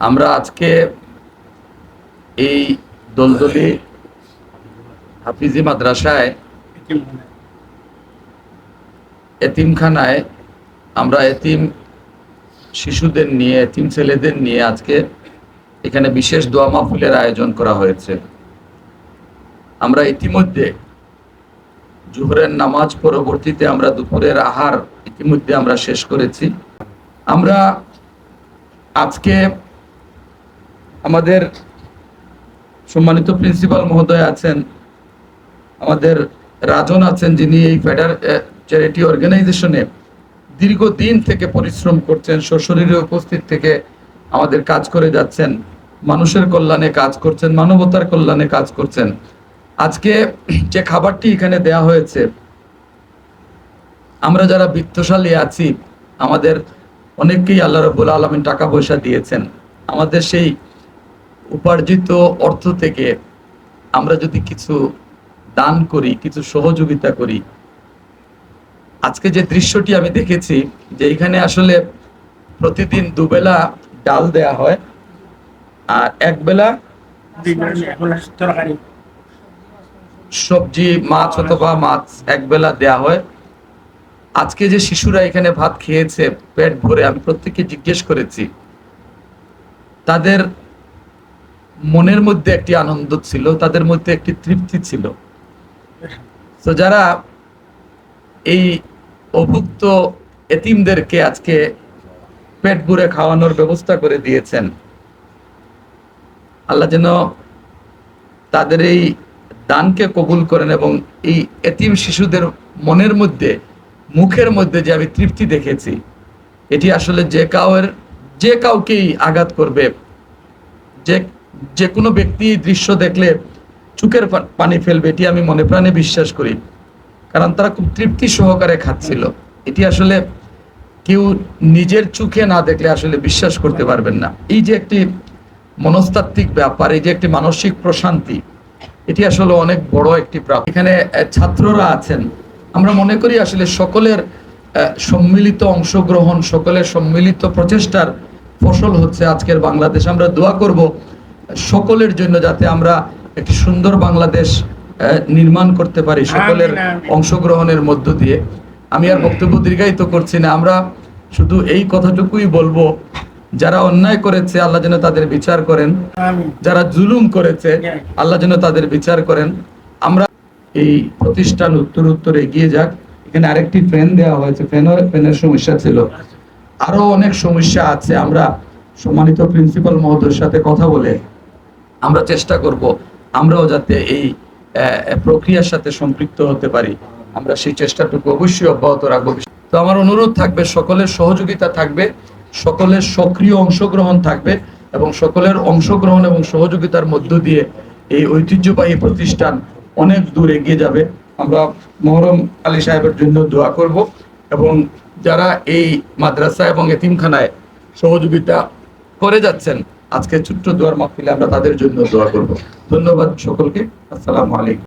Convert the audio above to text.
আমরা আজকে এই দলদলি হাফিজি মাদ্রাসায় এতিমখানায় আমরা এতিম শিশুদের নিয়ে, এতিম ছেলেদের নিয়ে আজকে এখানে বিশেষ দোয়া মাহফিলের আয়োজন করা হয়েছে। আমরা ইতিমধ্যে জুহরের নামাজ পরবর্তীতে আমরা দুপুরের আহার ইতিমধ্যে আমরা শেষ করেছি। আমরা আজকে আমাদের সম্মানিত প্রিন্সিপাল মহোদয় আছেন, আমাদের রাজন আছেন যিনি এই ফেডার চ্যারিটি অর্গানাইজেশনে দীর্ঘদিন থেকে পরিশ্রম করছেন, সশরীরে উপস্থিত থেকে আমাদের কাজ করে যাচ্ছেন, মানুষের কল্যাণে কাজ করছেন, মানবতার কল্যাণে কাজ করছেন। আজকে যে খাবারটি এখানে দেয়া হয়েছে, আমরা যারা বৃত্তশালী আছি, আমাদের অনেককেই আল্লাহ রবুল আলমিন টাকা পয়সা দিয়েছেন। আমাদের সেই উপার্জিত অর্থ থেকে আমরা যদি কিছু দান করি, কিছু সহযোগিতা করি, আজকে যে দৃশ্যটি আমি দেখেছি যে এখানে আসলে প্রতিদিন দুবেলা ডাল দেয়া হয় আর একবেলা সবজি, মাছ অথবা মাছ একবেলা দেয়া হয়। আজকে যে শিশুরা এখানে ভাত খেয়েছে, পেট ভরে আমি প্রত্যেককে জিজ্ঞেস করেছি, তাদের মনের মধ্যে একটি আনন্দ ছিল, তাদের মধ্যে একটি তৃপ্তি ছিল। তো যারা এই অভুক্ত এতিমদেরকে আজকে পেট ভরে খাওয়ানোর ব্যবস্থা করে দিয়েছেন, আল্লাহ যেন তাদের এই দানকে কবুল করেন এবং এই এতিম শিশুদের মনের মধ্যে, মুখের মধ্যে যে আমি তৃপ্তি দেখেছি, এটি আসলে যে কাউয়ের, যে কাউকেই আঘাত করবে, যে যে কোনো ব্যক্তি দৃশ্য দেখলে চুকের পানি ফেলবে, এটি আমি মনে প্রাণে বিশ্বাস করি। কারণ তারা খুব তৃপ্তি সহকারে খাচ্ছিল। এটি আসলে কেউ নিজের চোখে না দেখলে আসলে বিশ্বাস করতে পারবেন না। এই যে একটি মনস্তাত্ত্বিক ব্যাপার, এই যে একটি মানসিক প্রশান্তি, এটি আসলে অনেক বড় একটি প্রাপ্তি। এখানে ছাত্ররা আছেন। আমরা মনে করি আসলে সকলের সম্মিলিত অংশগ্রহণ, সকলের সম্মিলিত প্রচেষ্টার ফসল হচ্ছে আজকের বাংলাদেশ। আমরা দোয়া করব সকলের জন্য যাতে আমরা একটি সুন্দর বাংলাদেশ নির্মাণ করতে পারি সকলের। অংশগ্রহণের মধ্য দিয়ে। আমি আর বক্তব্য দীর্ঘায়িত করছি না। আমরা শুধু এই কথাটুকুই বলব যারা অন্যায় করেছে আল্লাহ যেন তাদের বিচার করেন। যারা জুলুম করেছে আল্লাহ যেন তাদের বিচার করেন। আমরা এই প্রতিষ্ঠান উত্তর উত্তর এগিয়ে যাক। এখানে আরেকটি ফ্যান দেওয়া হয়েছে। ফ্যানের ফ্যানের সমস্যা ছিল। আরও অনেক সমস্যা আছে। আমরা সম্মানিত প্রিন্সিপাল মহোদয়ের সাথে কথা বলে আমরা চেষ্টা করব, আমরাও যাতে এই প্রক্রিয়ার সাথে সম্পৃক্ত হতে পারি। আমরা সেই চেষ্টাটুকু অবশ্যই অব্যাহত রাখব। তো আমার অনুরোধ থাকবে, সকলের সহযোগিতা থাকবে, সকলের সক্রিয় অংশগ্রহণ থাকবে এবং সকলের অংশগ্রহণ এবং সহযোগিতার মধ্য দিয়ে এই ঐতিহ্যবাহী প্রতিষ্ঠান অনেক দূর এগিয়ে যাবে। আমরা মহরম আলী সাহেবের জন্য দোয়া করব এবং যারা এই মাদ্রাসা এবং এতিমখানায় সহযোগিতা করে যাচ্ছেন আজকে ছোট্ট দোয়ার মাহফিলে আমরা তাদের জন্য দোয়া করব। ধন্যবাদ সকলকে। আসসালামু আলাইকুম।